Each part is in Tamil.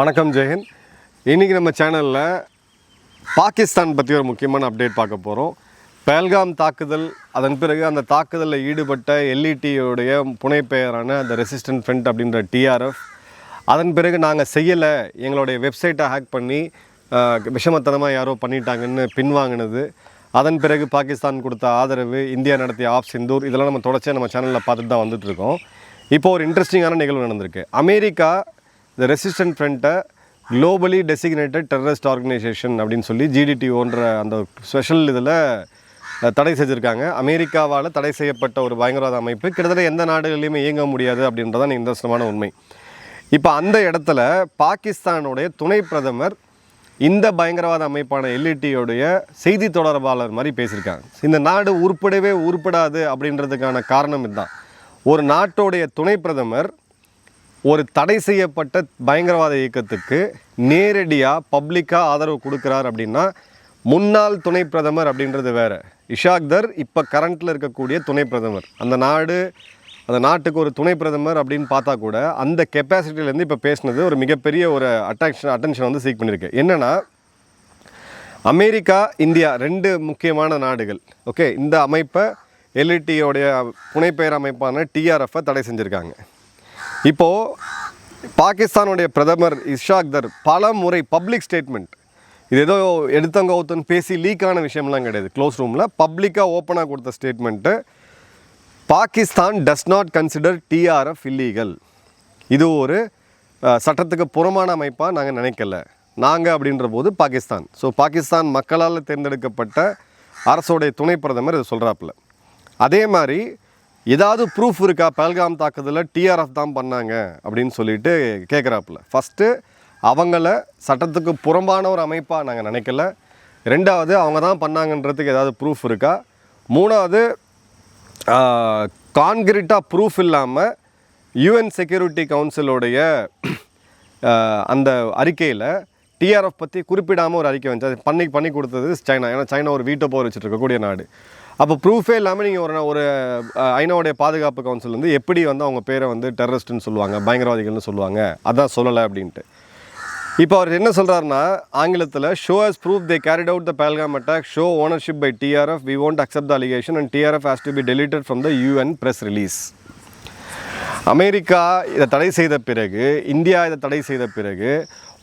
வணக்கம் ஜெயன் இன்றைக்கி நம்ம சேனலில் பாகிஸ்தான் பற்றி ஒரு முக்கியமான அப்டேட் பார்க்க போகிறோம் பெல்காம் தாக்குதல் அதன் பிறகு அந்த தாக்குதலில் ஈடுபட்ட எல்இடியோடைய புனைப்பெயரான அந்த ரெசிஸ்டன்ட் ஃப்ரண்ட் அப்படின்ற டிஆர்எஃப் அதன் பிறகு நாங்கள் செய்யலை எங்களுடைய வெப்சைட்டை ஹேக் பண்ணி விஷமத்தனமாக யாரோ பண்ணிட்டாங்கன்னு பின்வாங்கினது. அதன் பிறகு பாகிஸ்தான் கொடுத்த ஆதரவு இந்தியா நடத்திய ஆப் சிந்தூர் இதெல்லாம் நம்ம தொடர்ச்சியாக நம்ம சேனலில் பார்த்துட்டு தான் வந்துட்டுருக்கோம் இப்போ ஒரு இன்ட்ரெஸ்டிங்கான நிகழ்வு நடந்திருக்கு. அமெரிக்கா இந்த ரெசிஸ்டன்ட் ஃப்ரண்ட்டை குளோபலி டெசிக்னேட்டட் டெரரிஸ்ட் ஆர்கனைசேஷன் அப்படின்னு சொல்லி ஜிடிடிஓன்ற அந்த ஸ்பெஷல் இதில் தடை செஞ்சுருக்காங்க. அமெரிக்காவால் தடை செய்யப்பட்ட ஒரு பயங்கரவாத அமைப்பு கிட்டத்தட்ட எந்த நாடுகளிலுமே இயங்க முடியாது அப்படின்றதான் நிதர்சனமான உண்மை. இப்போ அந்த இடத்துல பாகிஸ்தானுடைய துணை பிரதமர் இந்த பயங்கரவாத அமைப்பான எல்இடியோடைய செய்தி தொடர்பாளர் மாதிரி பேசியிருக்காங்க. இந்த நாடு உருப்படவே உருப்படாது அப்படின்றதுக்கான காரணம் இதுதான். ஒரு நாட்டோடைய துணை பிரதமர் ஒரு தடை செய்யப்பட்ட பயங்கரவாத இயக்கத்துக்கு நேரடியாக பப்ளிக்காக ஆதரவு கொடுக்குறார் அப்படின்னா முன்னாள் துணை பிரதமர் அப்படின்றது வேற. இஷாக்தர் இப்போ கரண்ட்டில் இருக்கக்கூடிய துணை பிரதமர். அந்த நாடு அந்த நாட்டுக்கு ஒரு துணை பிரதமர் அப்படின்னு பார்த்தா கூட அந்த கெப்பாசிட்டிலேருந்து இப்போ பேசினது ஒரு மிகப்பெரிய ஒரு அட்ராக்ஷன் அட்டென்ஷன் வந்து சீக் பண்ணியிருக்கு என்னென்னா அமெரிக்கா இந்தியா ரெண்டு முக்கியமான நாடுகள். ஓகே இந்த அமைப்பை எல்இடியோடைய புனைப்பெயர் அமைப்பான டிஆர்எஃப்பை தடை செஞ்சுருக்காங்க. இப்போது பாகிஸ்தானுடைய பிரதமர் இஷாக்தர் பல முறை பப்ளிக் ஸ்டேட்மெண்ட் இது ஏதோ எடுத்தவங்க ஒருத்தன் பேசி லீக்கான விஷயம்லாம் கிடையாது. க்ளோஸ் ரூமில் பப்ளிக்காக ஓப்பனாக கொடுத்த statement Pakistan does not consider TRF illegal இது ஒரு சட்டத்துக்கு புறமான அமைப்பாக நாங்கள் நினைக்கல. நாங்கள் அப்படின்ற போது பாகிஸ்தான். ஸோ பாகிஸ்தான் மக்களால் தேர்ந்தெடுக்கப்பட்ட அரசோடைய துணை பிரதமர் இது சொல்கிறாப்புல அதே மாதிரி ஏதாவது ப்ரூஃப் இருக்கா? பல்காம் தாக்குதலில் டிஆர்எஃப் தான் பண்ணாங்க அப்படின்னு சொல்லிட்டு கேட்குறாப்புல ஃபஸ்ட்டு அவங்கள சட்டத்துக்கு புறம்பான ஒரு அமைப்பாக நாங்கள் நினைக்கல. ரெண்டாவது அவங்க தான் பண்ணாங்கன்றதுக்கு ஏதாவது ப்ரூஃப் இருக்கா? மூணாவது கான்கிரீட்டாக ப்ரூஃப் இல்லாமல் யூஎன் செக்யூரிட்டி கவுன்சிலோடைய அந்த அறிக்கையில் டிஆர்எஃப் பற்றி குறிப்பிடாமல் ஒரு அறிக்கை வந்துச்சு. அது பண்ணி பண்ணி கொடுத்தது சைனா ஏன்னா சைனா ஒரு வீட்டோ போர் வச்சுட்டு இருக்கக்கூடிய நாடு. அப்போ ப்ரூஃபே இல்லாமல் நீங்கள் ஒரு ஒரு ஐநாவுடைய பாதுகாப்பு கவுன்சில் வந்து எப்படி வந்து அவங்க பேரை வந்து டெரரிஸ்ட்னு சொல்லுவாங்க பயங்கரவாதிகள்னு சொல்லுவாங்க அதான் சொல்லலை அப்படின்ட்டு. இப்போ அவர் என்ன சொல்கிறாருன்னா ஆங்கிலத்தில் show us proof they carried out the Pahalgam attack show ownership by TRF we won't accept the allegation and TRF has to be deleted from the UN press release America இதை தடை செய்த பிறகு இந்தியா இதை தடை செய்த பிறகு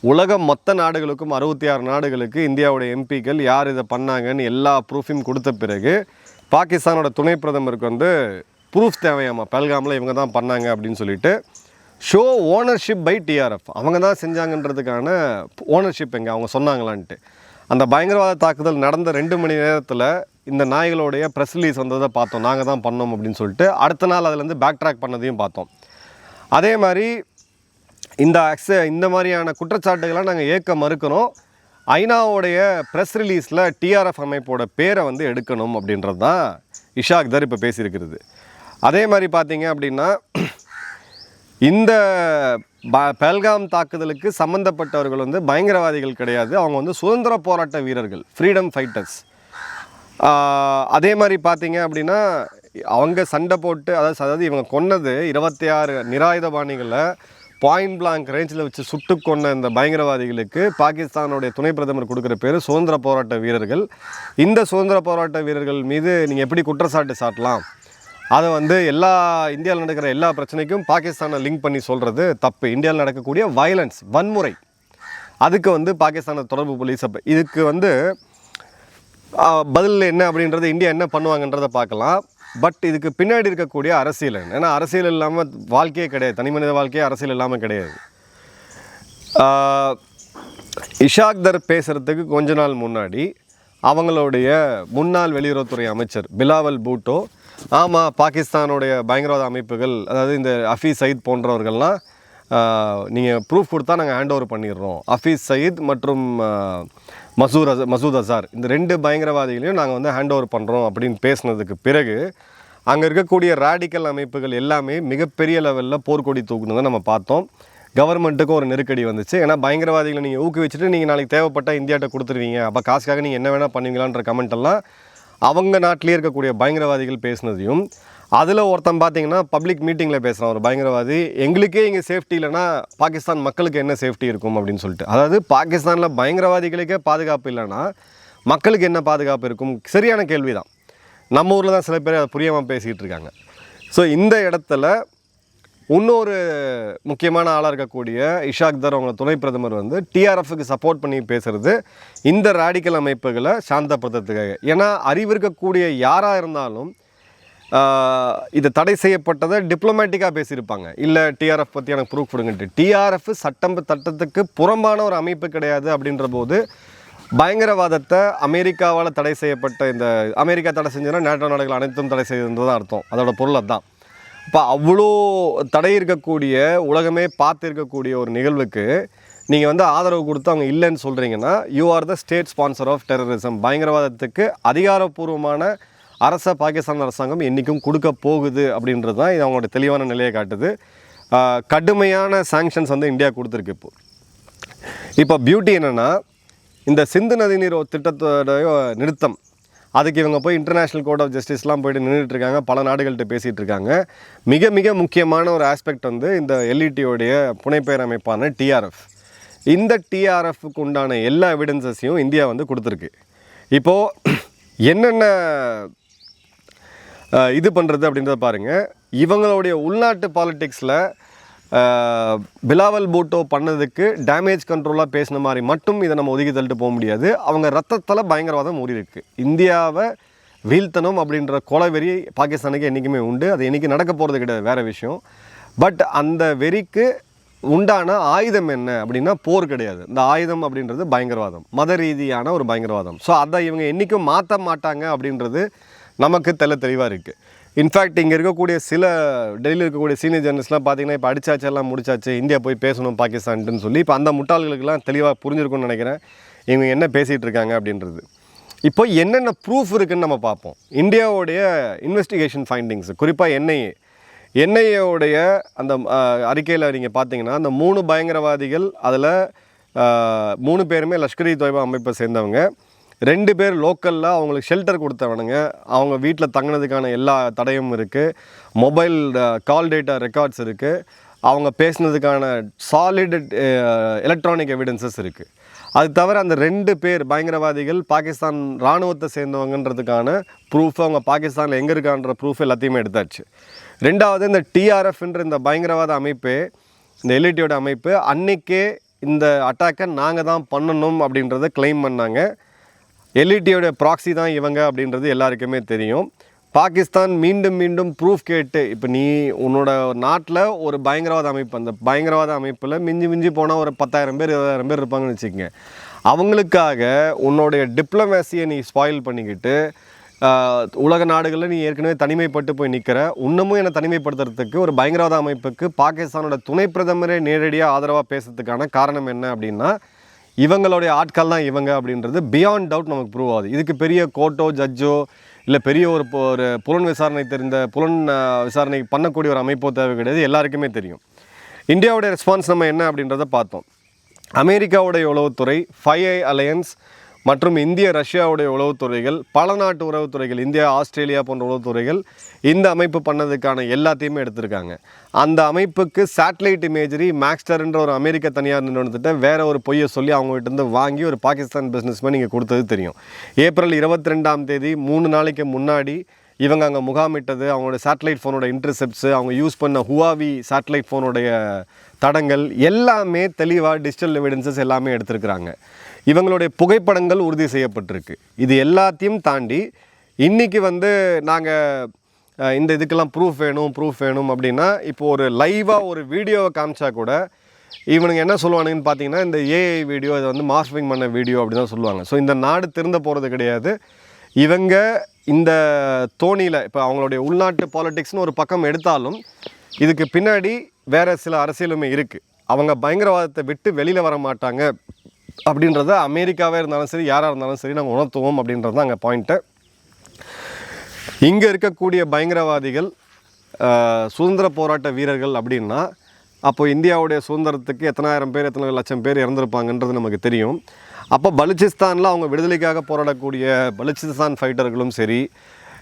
உலகம் மொத்த நாடுகளுக்கும் அறுபத்தி ஆறு நாடுகளுக்கு இந்தியாவுடைய எம்பிக்கள் யார் இதை பண்ணாங்கன்னு எல்லா ப்ரூஃபையும் கொடுத்த பிறகு பாகிஸ்தானோட துணை பிரதமருக்கு வந்து ப்ரூஃப் தேவையாமா பல்காமில் இவங்க தான் பண்ணாங்க அப்படின்னு சொல்லிட்டு ஷோ ஓனர்ஷிப் பை டிஆர்எஃப் அவங்க தான் செஞ்சாங்கன்றதுக்கான ஓனர்ஷிப் எங்கே? அவங்க சொன்னாங்களான்ட்டு. அந்த பயங்கரவாத தாக்குதல் நடந்த ரெண்டு மணி நேரத்தில் இந்த நாய்களுடைய ப்ரெஸ் ரிலீஸ் வந்ததை பார்த்தோம். நாங்கள் தான் பண்ணோம் அப்படின்னு சொல்லிட்டு அடுத்த நாள் அதுலேருந்து பேக் ட்ராக் பண்ணதையும் பார்த்தோம். அதே மாதிரி இந்த அக்ஸ இந்த மாதிரியான குற்றச்சாட்டுகளை நாங்கள் ஏற்க மறுக்கிறோம். ஐநாவுடைய ப்ரெஸ் ரிலீஸில் டிஆர்எஃப் அமைப்போட பேரை வந்து எடுக்கணும் அப்படின்றது தான் இஷாக் தர் இப்போ பேசியிருக்கிறது. அதே மாதிரி பார்த்தீங்க அப்படின்னா இந்த ப பெல்காம் தாக்குதலுக்கு சம்மந்தப்பட்டவர்கள் வந்து பயங்கரவாதிகள் கிடையாது. அவங்க வந்து சுதந்திர போராட்ட வீரர்கள் ஃப்ரீடம் ஃபைட்டர்ஸ் அதே மாதிரி பார்த்தீங்க அப்படின்னா அவங்க சண்டை போட்டு அதாவது அதாவது இவங்க கொன்னது இருபத்தி ஆறு நிராயுதபாணிகளை பாயிண்ட் பிளாங்க் ரேஞ்சில் வச்சு சுட்டு கொண்ட இந்த பயங்கரவாதிகளுக்கு பாகிஸ்தானுடைய துணை பிரதமர் கொடுக்குற பேர் சுதந்திர போராட்ட வீரர்கள். இந்த சுதந்திர போராட்ட வீரர்கள் மீது நீங்கள் எப்படி குற்றச்சாட்டு சாட்டலாம்? அதை வந்து எல்லா இந்தியாவில் நடக்கிற எல்லா பிரச்சனைக்கும் பாகிஸ்தானை லிங்க் பண்ணி சொல்கிறது தப்பு. இந்தியாவில் நடக்கக்கூடிய வயலன்ஸ் வன்முறை. அதுக்கு வந்து பாகிஸ்தானை தொடர்பு போலீஸ் அப்போ இதுக்கு வந்து பதில் என்ன அப்படின்றது இந்தியா என்ன பண்ணுவாங்கன்றதை பார்க்கலாம். பட் இதுக்கு பின்னாடி இருக்கக்கூடிய அரசியல் ஏன்னா அரசியல் இல்லாமல் வாழ்க்கையே கிடையாது. தனி மனித வாழ்க்கையே அரசியல் இல்லாமல் கிடையாது. இஷாக் தர் பேசுகிறதுக்கு கொஞ்ச நாள் முன்னாடி அவங்களுடைய முன்னாள் வெளியுறவுத்துறை அமைச்சர் பிலாவல் பூட்டோ ஆமாம் பாகிஸ்தானுடைய பயங்கரவாத அமைப்புகள் அதாவது இந்த ஹஃபீஸ் சயீத் போன்றவர்கள்லாம் நீங்கள் ப்ரூஃப் கொடுத்தா நாங்கள் ஹேண்ட் ஓவர் பண்ணிடுறோம். ஹஃபீஸ் சயீத் மற்றும் மசூர் அச மசூத் அசார். இந்த ரெண்டு பயங்கரவாதிகளையும் நாங்கள் வந்து ஹேண்ட் ஓவர் பண்ணுறோம் அப்படின்னு பேசுனதுக்கு பிறகு அங்கே இருக்கக்கூடிய ராடிக்கல் அமைப்புகள் எல்லாமே மிகப்பெரிய லெவலில் போர்க்கொடி தூக்குனதை நம்ம பார்த்தோம். கவர்மெண்ட்டுக்கும் ஒரு நெருக்கடி வந்துச்சு. ஏன்னா பயங்கரவாதிகளை நீங்கள் ஊக்குவிச்சுட்டு நீங்கள் நாளைக்கு தேவைப்பட்டால் இந்தியாட்ட கொடுத்துருவீங்க. அப்போ காசுக்காக நீங்கள் என்ன வேணால் பண்ணுவீங்களான்ற கமெண்ட் எல்லாம் அவங்க நாட்டிலே இருக்கக்கூடிய பயங்கரவாதிகள் பேசினதையும் அதில் ஒருத்தன் பார்த்தீங்கன்னா பப்ளிக் மீட்டிங்கில் பேசுகிறான் ஒரு பயங்கரவாதி. எங்களுக்கே இங்கே சேஃப்டி இல்லைன்னா பாகிஸ்தான் மக்களுக்கு என்ன சேஃப்டி இருக்கும் அப்படின்னு சொல்லிட்டு. அதாவது பாகிஸ்தானில் பயங்கரவாதிகளுக்கே பாதுகாப்பு இல்லைன்னா மக்களுக்கு என்ன பாதுகாப்பு இருக்கும்? சரியான கேள்வி தான் நம்ம ஊரில் தான் சில பேர் அதை புரியாமல் பேசிகிட்டு இருக்காங்க. ஸோ இந்த இடத்துல இன்னொரு முக்கியமான ஆளாக இருக்கக்கூடிய இஷாக் தர் அவங்க துணை பிரதமர் வந்து டிஆர்எஃப்க்கு சப்போர்ட் பண்ணி பேசுகிறது இந்த ராடிக்கல் அமைப்புகளை சாந்தப்படுத்துறதுக்காக. ஏன்னா அறிவு இருக்கக்கூடிய யாராக இருந்தாலும் இது தடை செய்யப்பட்டதை டிப்ளமேட்டிக்காக பேசியிருப்பாங்க. இல்லை டிஆர்எஃப் பற்றி எனக்கு ப்ரூஃப் கொடுங்கட்டு டிஆர்எஃப் சட்டம் சட்டத்துக்கு புறம்பான ஒரு அமைப்பு கிடையாது அப்படின்ற போது பயங்கரவாதத்தை அமெரிக்காவால் தடை செய்யப்பட்ட இந்த அமெரிக்கா தடை செஞ்சதுன்னா நேட்டோ நாடுகள் அனைத்தும் தடை செய்திருந்தது தான் அர்த்தம். அதோட பொருள் அதுதான். இப்போ அவ்வளோ தடை இருக்கக்கூடிய உலகமே பார்த்து இருக்கக்கூடிய ஒரு நிகழ்வுக்கு நீங்கள் வந்து ஆதரவு கொடுத்து அவங்க இல்லைன்னு சொல்கிறீங்கன்னா you are the state sponsor of terrorism பயங்கரவாதத்துக்கு அதிகாரப்பூர்வமான அரச பாகிஸ்தான் அரசாங்கம் என்றைக்கும் கொடுக்க போகுது அப்படின்றது தான் இது அவங்களோட தெளிவான நிலையை காட்டுது. கடுமையான சாங்ஷன்ஸ் வந்து இந்தியா கொடுத்துருக்கு இப்போ. இப்போ பியூட்டி என்னென்னா இந்த சிந்து நதிநீர் திட்டத்தோட நிறுத்தம். அதுக்கு இவங்க போய் இன்டர்நேஷ்னல் கோர்ட் ஆஃப் ஜஸ்டிஸ்லாம் போயிட்டு நின்றுட்டு இருக்காங்க பல நாடுகள்கிட்ட பேசிகிட்டு இருக்காங்க. மிக மிக முக்கியமான ஒரு ஆஸ்பெக்ட் வந்து இந்த எல்இடியோடைய புனைப்பெயர் அமைப்பான டிஆர்எஃப் இந்த டிஆர்எஃப்க்கு உண்டான எல்லா எவிடன்சஸையும் இந்தியா வந்து கொடுத்துருக்கு. இப்போது என்னென்ன இது பண்ணுறது அப்படின்றத பாருங்கள் இவங்களுடைய உள்நாட்டு பாலிட்டிக்ஸில் பிலாவல் பூட்டோ பண்ணதுக்கு டேமேஜ் கண்ட்ரோலாக பேசின மாதிரி மட்டும் இதை நம்ம ஒதுக்கி தள்ளிட்டு போக முடியாது. அவங்க ரத்தத்தில் பயங்கரவாதம் ஊறிருக்கு இந்தியாவை வீழ்த்தனம் அப்படின்ற கொலவெறி பாகிஸ்தானுக்கு என்றைக்குமே உண்டு. அது என்றைக்கு நடக்க போகிறது கிடையாது வேறு விஷயம். பட் அந்த வெறிக்கு உண்டான ஆயுதம் என்ன அப்படின்னா போர் கிடையாது. இந்த ஆயுதம் அப்படின்றது பயங்கரவாதம். மத ரீதியான ஒரு பயங்கரவாதம். ஸோ அதை இவங்க என்றைக்கும் மாற்ற மாட்டாங்க அப்படின்றது நமக்கு தெள்ள தெளிவாக இருக்குது இன்ஃபேக்ட் இங்கே இருக்கக்கூடிய சில டெல்லியில் இருக்கக்கூடிய சீனியர் ஜேர்னலிஸ்ட்லாம் பார்த்தீங்கன்னா இப்போ அடிச்சாச்சு எல்லாம் முடிச்சாச்சு இந்தியா போய் பேசணும் பாகிஸ்தான்ட்டுன்னு சொல்லி இப்போ அந்த முட்டாள்களுக்கெல்லாம் தெளிவாக புரிஞ்சிருக்கும்னு நினைக்கிறேன். இவங்க என்ன பேசிகிட்டு இருக்காங்க அப்படின்றது. இப்போ என்னென்ன ப்ரூஃப் இருக்குன்னு நம்ம பார்ப்போம். இந்தியாவுடைய இன்வெஸ்டிகேஷன் ஃபைண்டிங்ஸ் குறிப்பாக என்ஐஏ என்ஐஏவுடைய அந்த அறிக்கையில் நீங்கள் பார்த்தீங்கன்னா அந்த மூணு பயங்கரவாதிகள் அதில் மூணு பேருமே லஷ்கர் இ தொய்பா அமைப்பை சேர்ந்தவங்க. ரெண்டு பேர் லோக்கலில் அவங்களுக்கு ஷெல்டர் கொடுத்தவனுங்க. அவங்க வீட்டில் தங்கினதுக்கான எல்லா தடையும் இருக்குது மொபைல் கால் டேட்டா ரெக்கார்ட்ஸ் இருக்குது அவங்க பேசுனதுக்கான சாலிட் எலக்ட்ரானிக் எவிடன்சஸ் இருக்குது அது தவிர அந்த ரெண்டு பேர் பயங்கரவாதிகள் பாகிஸ்தான் இராணுவத்தை சேர்ந்தவங்கன்றதுக்கான ப்ரூஃப் அவங்க பாகிஸ்தானில் எங்கே இருக்கான்ற ப்ரூஃப் எல்லாத்தையுமே எடுத்தாச்சு. ரெண்டாவது இந்த டிஆர்எஃப்ன்ற இந்த பயங்கரவாத அமைப்பு இந்த எல்இடியோட அமைப்பு அன்றைக்கே இந்த அட்டாக்கை நாங்கள் தான் பண்ணணும் அப்படின்றத க்ளைம் பண்ணாங்க. எல்இடியோட ப்ராக்ஸி தான் இவங்க அப்படின்றது எல்லாருக்குமே தெரியும். பாகிஸ்தான் மீண்டும் மீண்டும் ப்ரூஃப் கேட்டு இப்போ நீ உன்னோட நாட்டில் ஒரு பயங்கரவாத அமைப்பு அந்த பயங்கரவாத அமைப்பில் மிஞ்சி மிஞ்சி போனால் ஒரு பத்தாயிரம் பேர் இருபதாயிரம் பேர் இருப்பாங்கன்னு வச்சுக்கோங்க. அவங்களுக்காக உன்னுடைய டிப்ளமேசியை நீ ஸ்பாயில் பண்ணிக்கிட்டு உலக நாடுகளில் நீ ஏற்கனவே தனிமைப்பட்டு போய் நிற்கிற இன்னமும் என்னை தனிமைப்படுத்துறதுக்கு ஒரு பயங்கரவாத அமைப்புக்கு பாகிஸ்தானோட துணை பிரதமரே நேரடியாக ஆதரவாக பேசுறதுக்கான காரணம் என்ன அப்படின்னா இவங்களுடைய ஆட்கள் தான் இவங்க அப்படின்றது பியாண்ட் டவுட் நமக்கு ப்ரூவ் ஆகுது. இதுக்கு பெரிய கோர்ட்டோ ஜட்ஜோ இல்லை பெரிய ஒரு ஒரு புலன் விசாரணை தெரிந்த புலன் விசாரணை பண்ணக்கூடிய ஒரு அமைப்போ தேவை கிடையாது. எல்லாருக்குமே தெரியும். இந்தியாவுடைய ரெஸ்பான்ஸ் நம்ம என்ன அப்படின்றத பார்த்தோம். அமெரிக்காவுடைய உளவுத்துறை ஃபைவ் அலையன்ஸ் மற்றும் இந்திய ரஷ்யாவுடைய உளவுத்துறைகள் பல நாட்டு உறவுத்துறைகள் இந்தியா ஆஸ்திரேலியா போன்ற உளவுத்துறைகள் இந்த அமைப்பு பண்ணதுக்கான எல்லாத்தையுமே எடுத்திருக்காங்க. அந்த அமைப்புக்கு சேட்டலைட் இமேஜரி மேக்ஸ்டர்ன்ற ஒரு அமெரிக்க தனியார் நிறுவனத்திட்ட வேற ஒரு பொய்யை சொல்லி அவங்ககிட்ட இருந்து வாங்கி ஒரு பாகிஸ்தான் பிஸ்னஸ்மேன் இங்கே கொடுத்தது தெரியும். ஏப்ரல் இருபத்தி ரெண்டாம் தேதி மூணு நாளைக்கு முன்னாடி இவங்க அங்கே முகாமிட்டது அவங்களோட சேட்டலைட் ஃபோனோட இன்டர்செப்ட்ஸு அவங்க யூஸ் பண்ண ஹுவாவி சேட்டலைட் ஃபோனுடைய தடங்கள் எல்லாமே தெளிவாக டிஜிட்டல் எவிடன்சஸ் எல்லாமே எடுத்திருக்கிறாங்க. இவங்களுடைய புகைப்படங்கள் உறுதி செய்யப்பட்டிருக்கு. இது எல்லாத்தையும் தாண்டி இன்றைக்கி வந்து நாங்கள் இந்த இதுக்கெல்லாம் ப்ரூஃப் வேணும் ப்ரூஃப் வேணும் அப்படின்னா இப்போ ஒரு லைவாக ஒரு வீடியோவை காமிச்சா கூட இவனுங்க என்ன சொல்லுவானுங்கன்னு பார்த்தீங்கன்னா இந்த ஏஐ வீடியோ இதை வந்து மாஸ்டரிங் பண்ண வீடியோ அப்படி தான் சொல்லுவாங்க. ஸோ இந்த நாடு திருந்த போகிறது கிடையாது. இவங்க இந்த தோணியில் இப்போ அவங்களுடைய உள்நாட்டு பாலிட்டிக்ஸ்னு ஒரு பக்கம் எடுத்தாலும் இதுக்கு பின்னாடி வேறு சில அரசியலுமே இருக்குது அவங்க பயங்கரவாதத்தை விட்டு வெளியில் வர மாட்டாங்க. அப்படின்றத அமெரிக்காவே இருந்தாலும் சரி யாராக இருந்தாலும் சரி நாங்கள் உணர்த்துவோம் அப்படின்றது தான் அங்கே பாயிண்ட்டு இங்கே இருக்கக்கூடிய பயங்கரவாதிகள் சுதந்திர போராட்ட வீரர்கள் அப்படின்னா அப்போ இந்தியாவுடைய சுதந்திரத்துக்கு எத்தனாயிரம் பேர் எத்தனை லட்சம் பேர் இறந்துருப்பாங்கன்றது நமக்கு தெரியும். அப்போ பலுச்சிஸ்தானில் அவங்க விடுதலைக்காக போராடக்கூடிய பலுச்சிஸ்தான் ஃபைட்டர்களும் சரி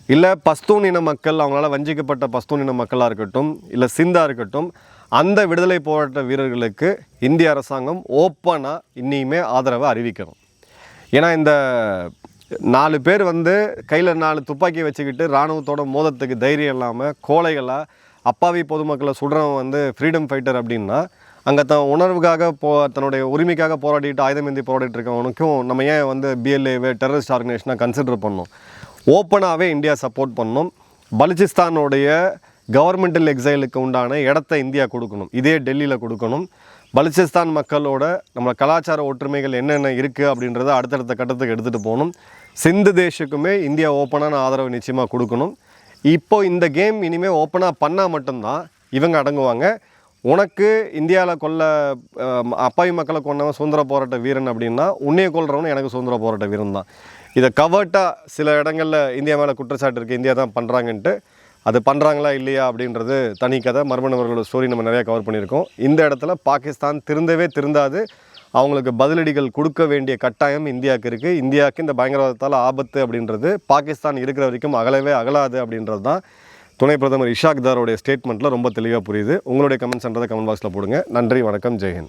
இல்லை பஸ்தூன் இன மக்கள் அவங்களால வஞ்சிக்கப்பட்ட பஸ்தூன் இன மக்களாக இருக்கட்டும் இல்லை சிந்தாக இருக்கட்டும் அந்த விடுதலை போராட்ட வீரர்களுக்கு இந்திய அரசாங்கம் ஓப்பனாக இன்னியுமே ஆதரவை அறிவிக்கணும். ஏன்னா இந்த நாலு பேர் வந்து கையில் நாலு துப்பாக்கி வச்சுக்கிட்டு இராணுவத்தோட மோதத்துக்கு தைரியம் இல்லாமல் கோழைகளாக அப்பாவி பொதுமக்களை சுடுறவன் வந்து ஃப்ரீடம் ஃபைட்டர் அப்படின்னா அங்கே தன் உணர்வுக்காக போ தன்னுடைய உரிமைக்காக போராடிட்டு ஆயுதமேந்தி போராடிட்டு இருக்கவனுக்கும் நம்ம ஏன் வந்து பிஎல்ஏவே டெரரிஸ்ட் ஆர்கனைசேஷனாக கன்சிடர் பண்ணோம் ஓப்பனாகவே இந்தியா சப்போர்ட் பண்ணோம் பலுச்சிஸ்தானுடைய கவர்மெண்டல் எக்ஸைலுக்கு உண்டான இடத்த இந்தியா கொடுக்கணும். இதே டெல்லியில் கொடுக்கணும். பலுச்சிஸ்தான் மக்களோட நம்ம கலாச்சார ஒற்றுமைகள் என்னென்ன இருக்குது அப்படின்றத அடுத்தடுத்த கட்டத்துக்கு எடுத்துகிட்டு போகணும். சிந்து தேஷுக்குமே இந்தியா ஓப்பனான ஆதரவு நிச்சயமாக கொடுக்கணும். இப்போ இந்த கேம் இனிமேல் ஓப்பனாக பண்ணால் மட்டும்தான் இவங்க அடங்குவாங்க. உனக்கு இந்தியாவில் கொல்ல அப்பாவி மக்களை கொண்டவன் சுதந்திர போராட்ட வீரன் அப்படின்னா உன்னைய கொல்றவன் எனக்கு சுதந்திர போராட்ட வீரன் தான் இதை கவர்ட்டாக சில இடங்களில் இந்தியா மேலே குற்றச்சாட்டு இருக்குது இந்தியா தான் பண்ணுறாங்கன்ட்டு அது பண்ணுறாங்களா இல்லையா அப்படின்றது தனி கதை. மர்ம நபர்களோட ஸ்டோரி நம்ம நிறையா கவர் பண்ணியிருக்கோம். இந்த இடத்துல பாகிஸ்தான் திருந்தவே திருந்தாது. அவங்களுக்கு பதிலடிகள் கொடுக்க வேண்டிய கட்டாயம் இந்தியாவுக்கு இருக்குது இந்தியாவுக்கு இந்த பயங்கரவாதத்தால் ஆபத்து அப்படின்றது பாகிஸ்தான் இருக்கிற வரைக்கும் அகலவே அகலாது அப்படின்றது தான் துணை பிரதமர் இஷாக் தாரோடைய ஸ்டேட்மெண்ட்டில் ரொம்ப தெளிவாக புரியுது. உங்களுடைய கமெண்ட்ஸ்ன்றதை கமெண்ட் பாக்ஸில் போடுங்க. நன்றி வணக்கம் ஜெயஹிந்த்